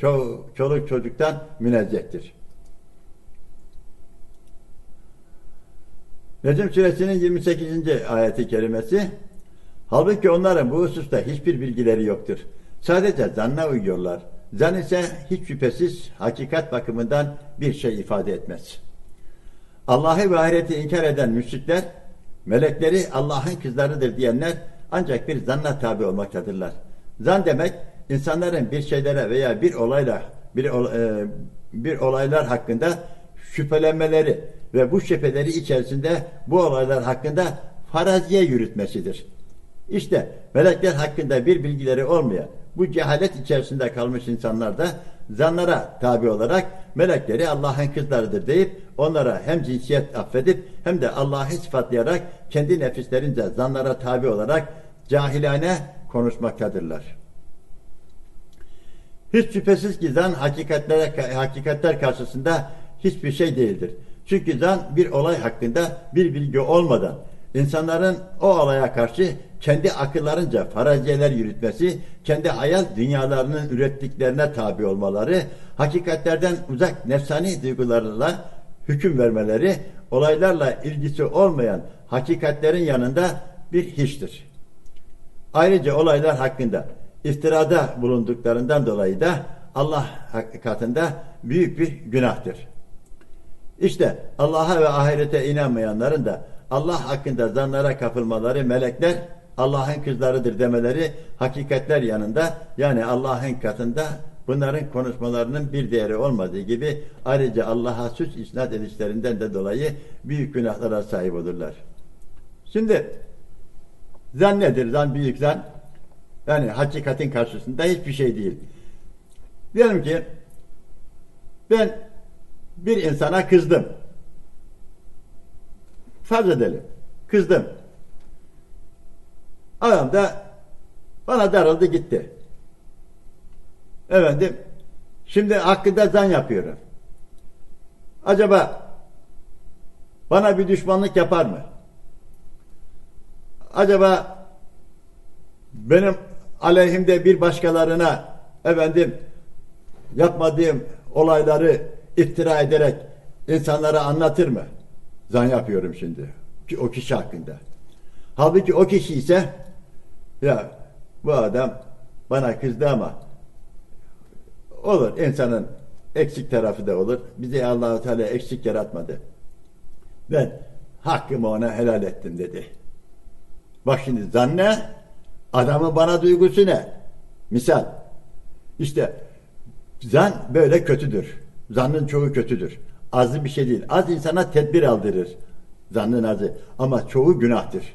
ço çoluk çocuktan münezzehtir. Necm suresinin 28. ayeti kerimesi Halbuki onların bu hususta hiçbir bilgileri yoktur. Sadece zanna uyuyorlar. Zan ise hiç şüphesiz hakikat bakımından bir şey ifade etmez. Allah'ı ve ahireti inkar eden müşrikler, melekleri Allah'ın kızlarıdır diyenler ancak bir zanna tabi olmaktadırlar. Zan demek insanların bir şeylere veya bir olayla bir, e, bir olaylar hakkında şüphelenmeleri ve bu şüpheleri içerisinde bu olaylar hakkında faraziye yürütmesidir. İşte melekler hakkında bir bilgileri olmayan, bu cehalet içerisinde kalmış insanlar da zanlara tabi olarak melekleri Allah'ın kızlarıdır deyip onlara hem cinsiyet affedip hem de Allah'ı sıfatlayarak kendi nefislerince zanlara tabi olarak cahilane konuşmaktadırlar. Hiç şüphesiz ki zan hakikatlere, hakikatler karşısında hiçbir şey değildir. Çünkü zan bir olay hakkında bir bilgi olmadan insanların o olaya karşı kendi akıllarınca faraziyeler yürütmesi, kendi hayal dünyalarının ürettiklerine tabi olmaları, hakikatlerden uzak nefsani duygularla hüküm vermeleri, olaylarla ilgisi olmayan hakikatlerin yanında bir hiçtir. Ayrıca olaylar hakkında iftirada bulunduklarından dolayı da Allah katında büyük bir günahtır. İşte Allah'a ve ahirete inanmayanların da Allah hakkında zanlara kapılmaları melekler Allah'ın kızlarıdır demeleri hakikatler yanında yani Allah'ın katında bunların konuşmalarının bir değeri olmadığı gibi ayrıca Allah'a suç isnat edişlerinden de dolayı büyük günahlara sahip olurlar. Şimdi zan nedir? Zan büyük zan. Yani hakikatin karşısında hiçbir şey değil. Diyelim ki ben bir insana kızdım. Farz edelim. Kızdım. Adam da bana darıldı gitti. Efendim şimdi hakkında zan yapıyorum. Acaba bana bir düşmanlık yapar mı? Acaba benim aleyhimde bir başkalarına efendim yapmadığım olayları iftira ederek insanlara anlatır mı? Zan yapıyorum şimdi. Ki o kişi hakkında. Halbuki o kişi ise ya bu adam bana kızdı ama olur insanın eksik tarafı da olur. Bizi Allahu Teala eksik yaratmadı. Ben hakkımı ona helal ettim dedi. Bak şimdi zan ne? Adamın bana duygusu ne? Misal. İşte zan böyle kötüdür. Zannın çoğu kötüdür. Azı bir şey değil. Az insana tedbir aldırır. Zannın azı. Ama çoğu günahtır.